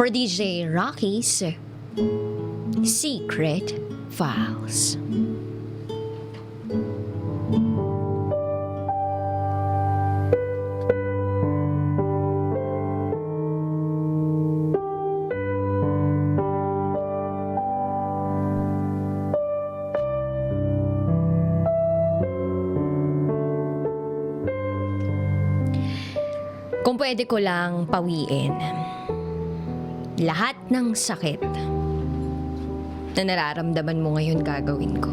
For DJ Rocky's Secret Files. Kung pwede ko lang pawiin lahat ng sakit na nararamdaman mo ngayon gagawin ko.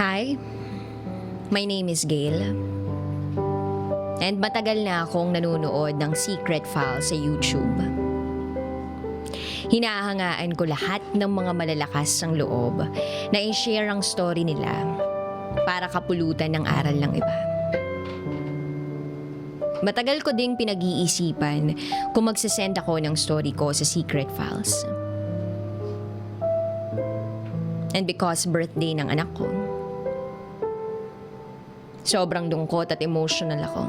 Hi, my name is Gail. And matagal na akong nanonood ng Secret File sa YouTube. Hinahangaan ko lahat ng mga malalakas ng loob na i-share ang story nila para kapulutan ng aral ng iba. Matagal ko ding pinag-iisipan kung magsasend ako ng story ko sa Secret Files. And because birthday ng anak ko, sobrang lungkot at emotional ako.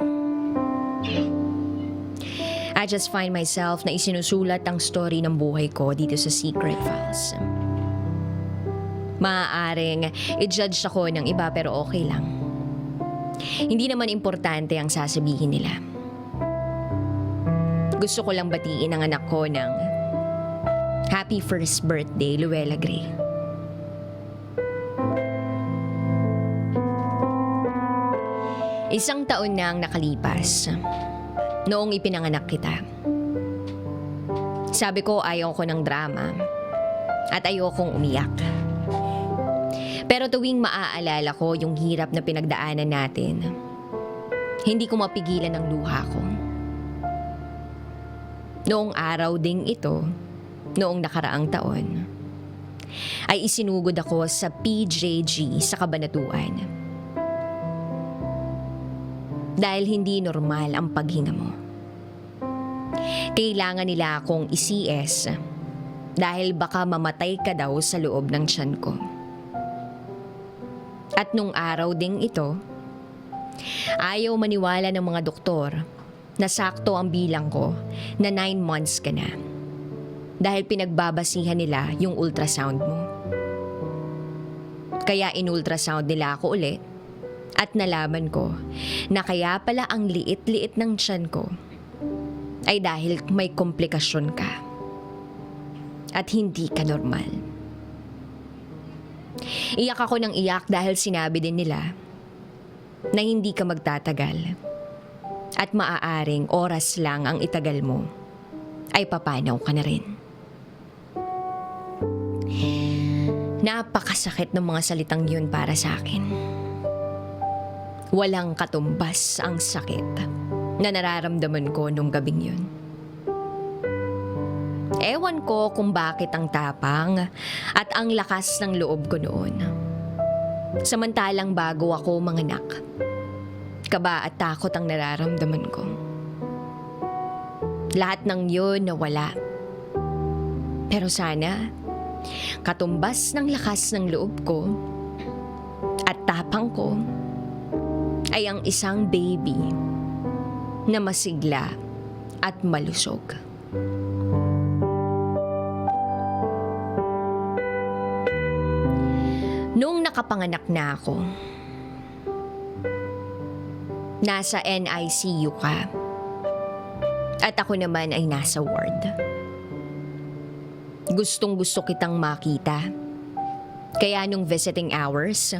I just find myself na isinusulat ang story ng buhay ko dito sa Secret Files. Maaaring i-judge ako ng iba pero okay lang. Hindi naman importante ang sasabihin nila. Gusto ko lang batiin ang anak ko ng Happy first birthday, Luella Gray. Isang taon na ang nakalipas noong ipinanganak kita. Sabi ko ayaw ko ng drama at ayaw kong umiyak. Pero tuwing maaalala ko yung hirap na pinagdaanan natin, hindi ko mapigilan ang luha ko. Noong araw ding ito, noong nakaraang taon, ay isinugod ako sa PJG sa Kabanatuan. Dahil hindi normal ang paghinga mo. Kailangan nila akong i-CS dahil baka mamatay ka daw sa loob ng tiyan ko. At nung araw ding ito, ayaw maniwala ng mga doktor na sakto ang bilang ko na 9 months ka na. Dahil pinagbabasihan nila yung ultrasound mo. Kaya in-ultrasound nila ako ulit at nalaman ko na kaya pala ang liit-liit ng tiyan ko ay dahil may komplikasyon ka at hindi ka normal. Iyak ako ng iyak dahil sinabi din nila na hindi ka magtatagal at maaaring oras lang ang itagal mo ay papanaw ka na rin. Napakasakit ng mga salitang yun para sa akin. Walang katumbas ang sakit na nararamdaman ko nung gabing yun. Ewan ko kung bakit ang tapang at ang lakas ng loob ko noon. Samantalang bago ako manganak, kaba at takot ang nararamdaman ko. Lahat ng yun nawala. Pero sana, katumbas ng lakas ng loob ko at tapang ko ay ang isang baby na masigla at malusog. Noong nakapanganak na ako, nasa NICU ka. At ako naman ay nasa ward. Gustong gusto kitang makita. Kaya nung visiting hours,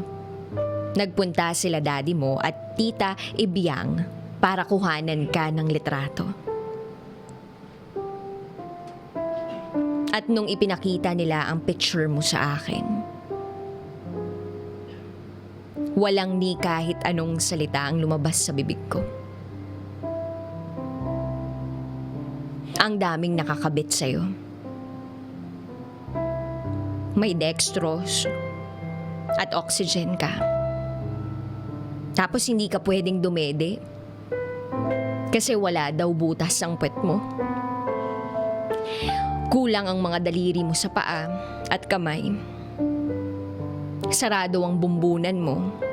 nagpunta sila daddy mo at tita Ibiyang para kuhanan ka ng litrato. At nung ipinakita nila ang picture mo sa akin, walang ni kahit anong salita ang lumabas sa bibig ko. Ang daming nakakabit sa'yo. May dextrose at oxygen ka. Tapos hindi ka pwedeng dumede. Kasi wala daw butas ang puwet mo. Kulang ang mga daliri mo sa paa at kamay. Sarado ang bumbunan mo.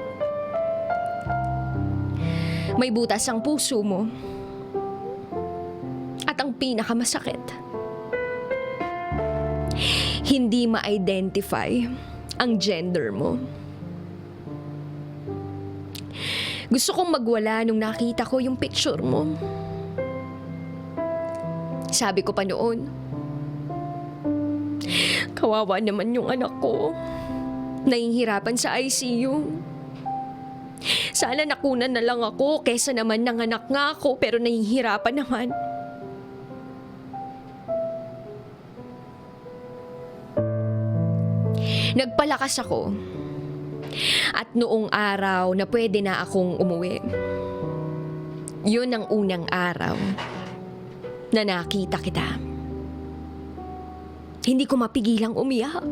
May butas ang puso mo. At ang pinakamasakit, hindi ma-identify ang gender mo. Gusto kong magwala nung nakita ko yung picture mo. Sabi ko pa noon, kawawa naman yung anak ko. Nahihirapan sa ICU. Sana nakunan na lang ako kesa naman nanganak nga ako pero nahihirapan naman. Nagpalakas ako. At noong araw na pwede na akong umuwi. Yun ang unang araw na nakita kita. Hindi ko mapigilang umiyak.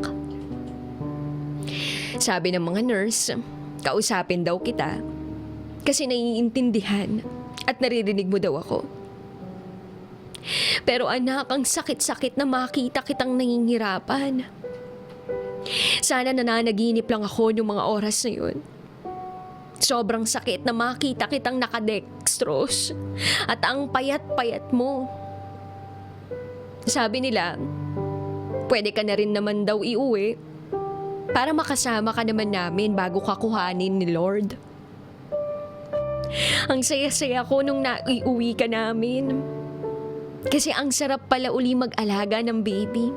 Sabi ng mga nurse, kausapin daw kita kasi naiintindihan at naririnig mo daw ako. Pero anak, ang sakit-sakit na makita kitang nangingirapan. Sana nananaginip lang ako ng mga oras na yun. Sobrang sakit na makita kitang nakadextrose at ang payat-payat mo. Sabi nila, pwede ka na rin naman daw iuwi para makasama ka naman namin bago ka kuhanin ni Lord. Ang saya-saya ko nung naiuwi ka namin. Kasi ang sarap pala uli mag-alaga ng baby.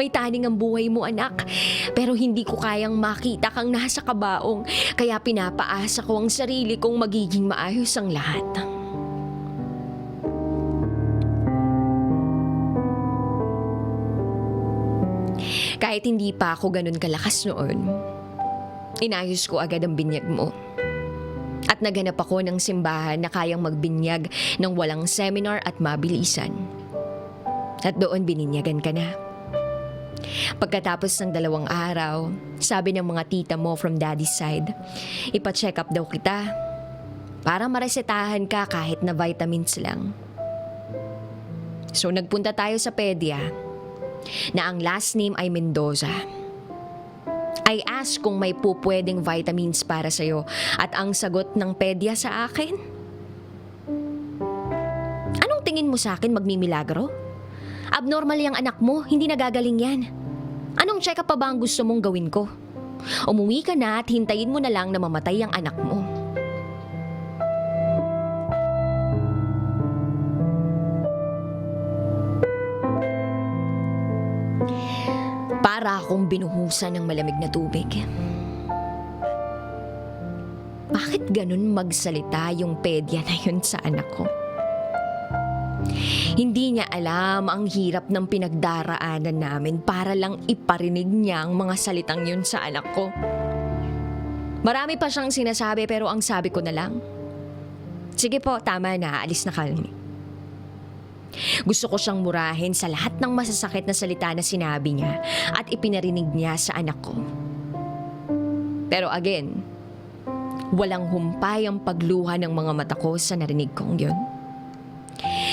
May taning ang buhay mo anak, pero hindi ko kayang makita kang nasa kabaong, kaya pinapaasa ko ang sarili kong magiging maayos ang lahat. Kahit hindi pa ako ganun kalakas noon, inayos ko agad ang binyag mo. At naganap ako ng simbahan na kayang magbinyag ng walang seminar at mabilisan. At doon bininyagan ka na. Pagkatapos ng dalawang araw, sabi ng mga tita mo from daddy's side, ipa-check up daw kita para maresetahan ka kahit na vitamins lang. So nagpunta tayo sa pedia na ang last name ay Mendoza. I asked kung may pupwedeng vitamins para sa'yo at ang sagot ng pedya sa akin, Anong tingin mo sa akin magmimilagro? Abnormal yung anak mo, hindi nagagaling yan. Anong check-up pa ba ang gusto mong gawin ko? Umuwi ka na at hintayin mo na lang na mamatay ang anak mo. Akong binuhusan ng malamig na tubig. Bakit ganun magsalita yung pedya na yun sa anak ko? Hindi niya alam ang hirap ng pinagdaraanan namin para lang iparinig niya ang mga salitang yun sa anak ko. Marami pa siyang sinasabi pero ang sabi ko na lang, Sige po, tama na, alis na kami. Gusto ko siyang murahin sa lahat ng masasakit na salita na sinabi niya at ipinarinig niya sa anak ko. Pero again, walang humpay ang pagluha ng mga mata ko sa narinig kong yun.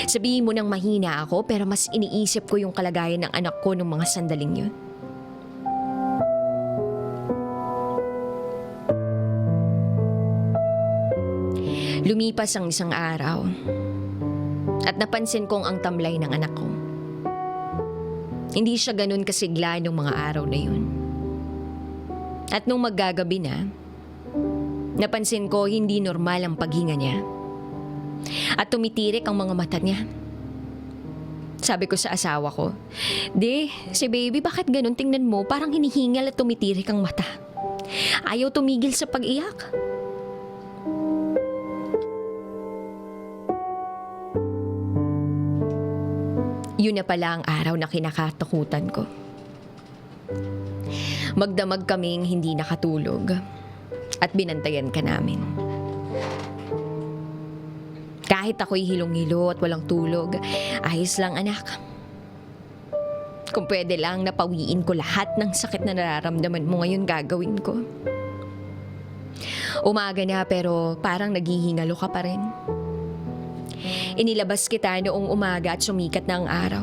Sabihin mo nang mahina ako pero mas iniisip ko yung kalagayan ng anak ko nung mga sandaling yun. Lumipas ang isang araw at napansin kong ang tamlay ng anak ko. Hindi siya ganun kasigla nung mga araw na yun. At nung maggagabi na, napansin ko hindi normal ang paghinga niya. At tumitirik ang mga mata niya. Sabi ko sa asawa ko, Di, si baby bakit ganun tingnan mo? Parang hinihingal at tumitirik ang mata. Ayaw tumigil sa pag-iyak. Yun na pala ang araw na kinakatakutan ko. Magdamag kaming hindi nakatulog at binantayan ka namin. Kahit ako'y hilong-hilo at walang tulog, ayos lang anak. Kung pwede lang napawiin ko lahat ng sakit na nararamdaman mo ngayon gagawin ko. Umaga na pero parang naghihingalo ka pa rin. Inilabas kita noong umaga at sumikat na araw.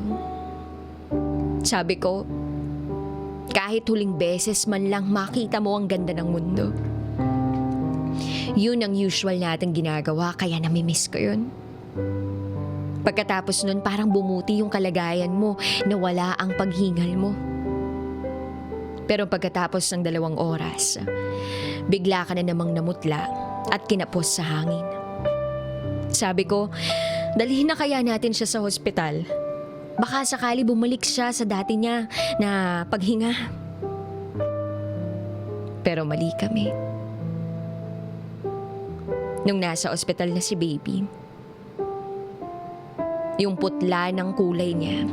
Sabi ko, Kahit huling beses man lang makita mo ang ganda ng mundo. Yun ang usual natin ginagawa kaya namimiss ko yun. Pagkatapos nun parang bumuti yung kalagayan mo na wala ang paghingal mo. Pero pagkatapos ng dalawang oras, bigla ka na namang namutla at kinapos sa hangin. Sabi ko, dalhin na kaya natin siya sa hospital. Baka sakali bumalik siya sa dati niya na paghinga. Pero mali kami. Nung nasa ospital na si baby, yung putla ng kulay niya,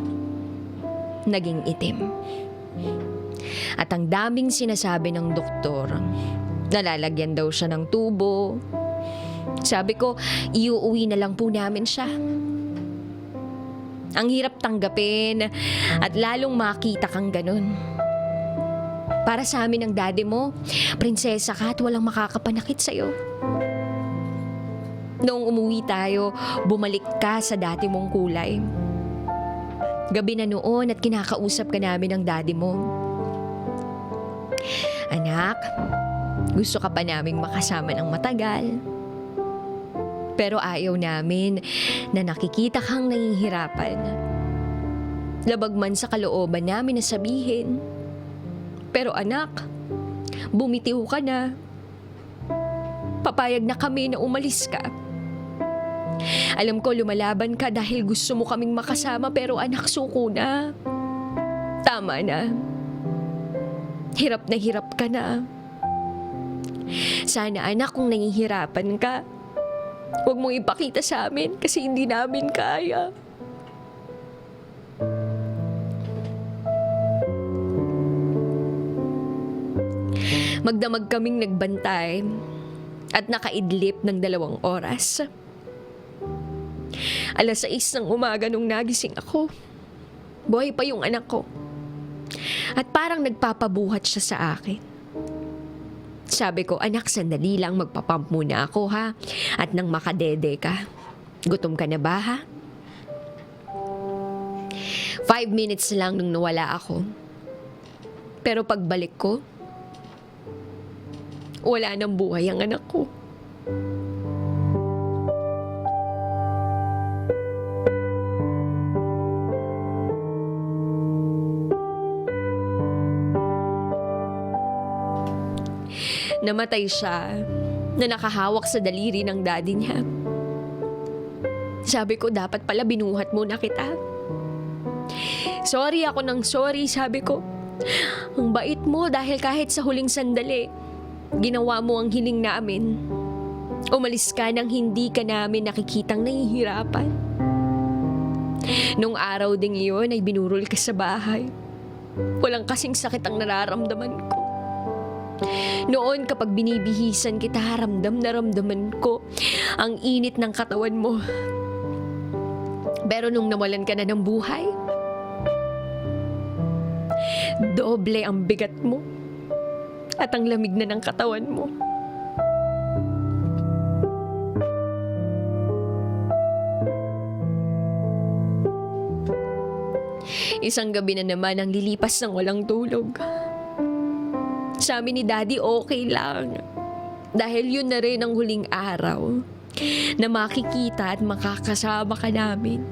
naging itim. At ang daming sinasabi ng doktor, nalalagyan daw siya ng tubo. Sabi ko, iuuwi na lang po namin siya. Ang hirap tanggapin at lalong makita kang ganun. Para sa amin ang daddy mo, prinsesa ka at walang makakapanakit sa'yo. Noong umuwi tayo, bumalik ka sa dati mong kulay. Gabi na noon at kinakausap ka namin ng daddy mo. Anak, gusto ka pa naming makasama ng matagal. Pero ayaw namin na nakikita kang nahihirapan. Labag man sa kalooban namin na sabihin. Pero anak, bumitiw ka na. Papayag na kami na umalis ka. Alam ko lumalaban ka dahil gusto mo kaming makasama pero anak suko na. Tama na. Hirap na hirap ka na. Sana anak kung nangihirapan ka, huwag mong ipakita sa amin kasi hindi namin kaya. Magdamag kaming nagbantay at nakaidlip ng dalawang oras. Alas 6 ng umaga nung nagising ako. Buhay pa yung anak ko. At parang nagpapabuhat siya sa akin. Sabi ko, anak, sandali lang, magpapump muna ako ha. At nang makadede ka. Gutom ka na ba ha? Five minutes lang nung nawala ako. Pero pagbalik ko, wala nang buhay ang anak ko. Namatay siya na nakahawak sa daliri ng daddy niya. Sabi ko, dapat pala binuhat mo na kita. Sorry ako ng sorry, sabi ko. Ang bait mo dahil kahit sa huling sandali, ginawa mo ang hiling namin. Umalis ka nang hindi ka namin nakikitang nahihirapan. Nung araw ding iyon ay binurol ka sa bahay. Walang kasing sakit ang nararamdaman ko. Noon kapag binibihisan kita, ramdam na ramdaman ko ang init ng katawan mo. Pero nung nawalan ka na ng buhay, doble ang bigat mo at ang lamig na ng katawan mo. Isang gabi na naman ang lilipas ng walang tulog. Sa amin ni Daddy okay lang. Dahil yun na rin ang huling araw na makikita at makakasama ka namin.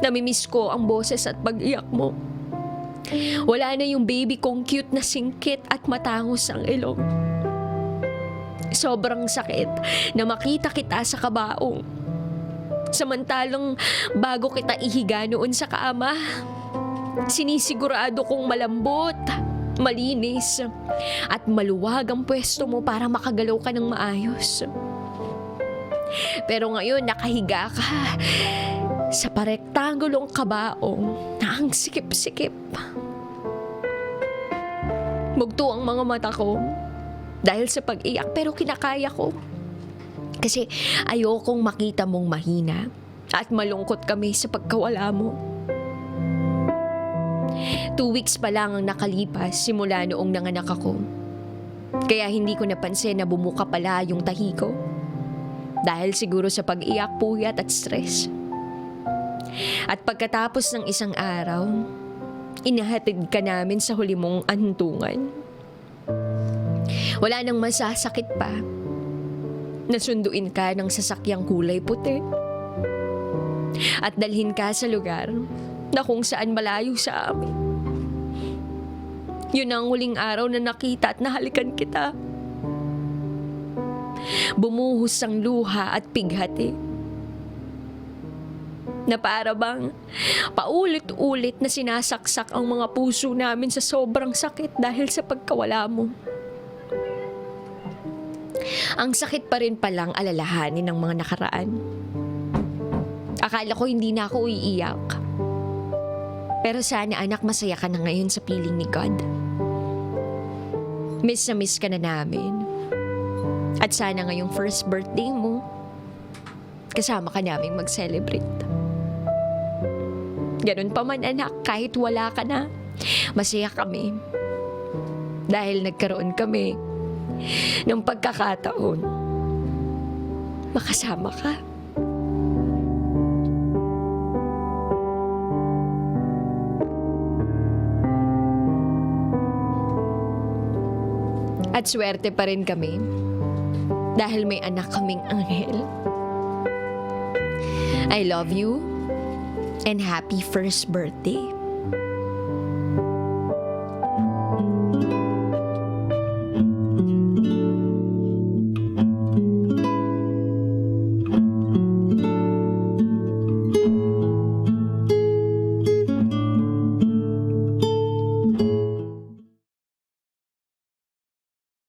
Namimiss ko ang boses at pag-iyak mo. Wala na yung baby kong cute na singkit at matangos ang ilong. Sobrang sakit na makita kita sa kabaong. Samantalang bago kita ihiga noon sa kaama, sinisigurado kong malambot, malinis, at maluwag ang pwesto mo para makagalaw ka ng maayos. Pero ngayon nakahiga ka sa parektangulong kabaong na ang sikip-sikip. Mugto ang mga mata ko dahil sa pag-iyak pero kinakaya ko. Kasi ayokong makita mong mahina at malungkot kami sa pagkawala mo. Two weeks pa lang ang nakalipas simula noong nanganak ako. Kaya hindi ko napansin na bumuka pala yung tahi ko. Dahil siguro sa pag-iyak, puyat at stress. At pagkatapos ng isang araw, Inahatid ka namin sa huli mong antungan. Wala nang masasakit pa. Nasunduin ka ng sasakyang kulay puti. At dalhin ka sa lugar na kung saan malayo sa amin. Yun ang huling araw na nakita at nahalikan kita. Bumuhos ang luha at pighati. Na para bang paulit-ulit na sinasaksak ang mga puso namin sa sobrang sakit dahil sa pagkawala mo. Ang sakit pa rin palang alalahanin ng mga nakaraan. Akala ko hindi na ako iiyak. Pero sana anak masaya ka na ngayon sa piling ni God. Miss na miss ka na namin. At sana ngayong first birthday mo, kasama ka namin mag-celebrate. Ganun pa man anak, kahit wala ka na, masaya kami. Dahil nagkaroon kami ng pagkakataon. Makasama ka. At swerte pa rin kami dahil may anak kaming anghel. I love you and happy first birthday.